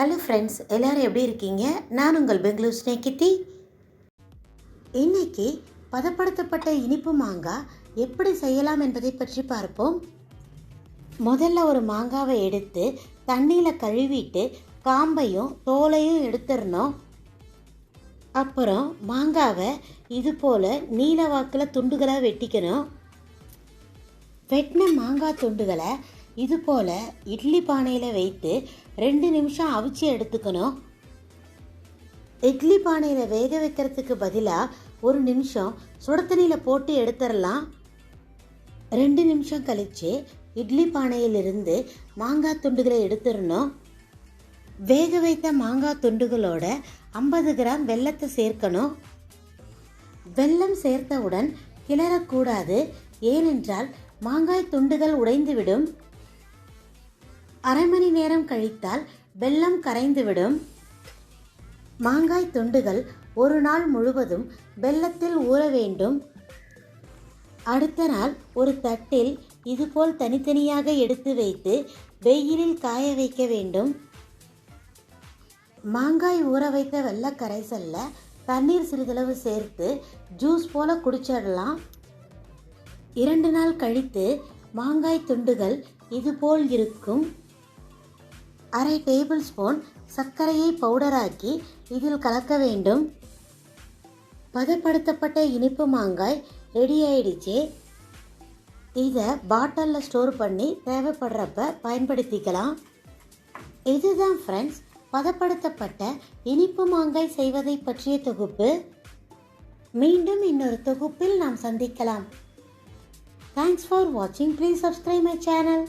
Hello friends எல்லோரும் எப்படி இருக்கீங்க? நான் உங்கள் பெங்களூர் ஸ்னேகித்தி இன்னைக்கு பதப்படுத்தப்பட்ட இனிப்பு மாங்காய் எப்படி செய்யலாம் என்பதை பற்றி பார்ப்போம். முதல்ல ஒரு மாங்காவை எடுத்து தண்ணியில் கழுவிட்டு காம்பையும் தோலையும் எடுத்துடணும். அப்புறம் மாங்காவை இது போல் நீல வாக்கில் துண்டுகளாக வெட்டிக்கணும். வெட்டின மாங்காய் துண்டுகளை இது போல் இட்லி பானையில் வைத்து ரெண்டு நிமிஷம் அவிச்சு எடுத்துக்கணும். இட்லி பானையில் வேக வைக்கிறதுக்கு பதிலாக ஒரு நிமிஷம் சுட தண்ணியில் போட்டு எடுத்துடலாம். ரெண்டு நிமிஷம் கழித்து இட்லி பானையிலிருந்து மாங்காய் துண்டுகளை எடுத்துடணும். வேக வைத்த மாங்காய் துண்டுகளோட ஐம்பது கிராம் வெல்லத்தை சேர்க்கணும். வெல்லம் சேர்த்தவுடன் கிளறக்கூடாது ஏனென்றால் மாங்காய் துண்டுகள் உடைந்துவிடும். அரை மணி நேரம் கழித்தால் வெல்லம் கரைந்துவிடும். மாங்காய் துண்டுகள் ஒரு நாள் முழுவதும் வெல்லத்தில் ஊற வேண்டும். அடுத்த நாள் ஒரு தட்டில் இதுபோல் தனித்தனியாக எடுத்து வைத்து வெயிலில் காய வைக்க வேண்டும். மாங்காய் ஊற வைத்த வெள்ள கரைசல்ல தண்ணீர் சிறிதளவு சேர்த்து ஜூஸ் போல குடிச்சிடலாம். இரண்டு நாள் கழித்து மாங்காய் துண்டுகள் இதுபோல் இருக்கும். அரை டேபிள் ஸ்பூன் சர்க்கரையை பவுடராக்கி இதில் கலக்க வேண்டும். பதப்படுத்தப்பட்ட இனிப்பு மாங்காய் ரெடி ஆயிடுச்சு. இதை பாட்டிலில் ஸ்டோர் பண்ணி தேவைப்படுறப்ப பயன்படுத்திக்கலாம். இதுதான் ஃப்ரெண்ட்ஸ் பதப்படுத்தப்பட்ட இனிப்பு மாங்காய் செய்வதை பற்றிய தொகுப்பு. மீண்டும் இன்னொரு தொகுப்பில் நாம் சந்திக்கலாம். தேங்க்ஸ் ஃபார் வாட்சிங் ப்ளீஸ் சப்ஸ்கிரைப் மை சேனல்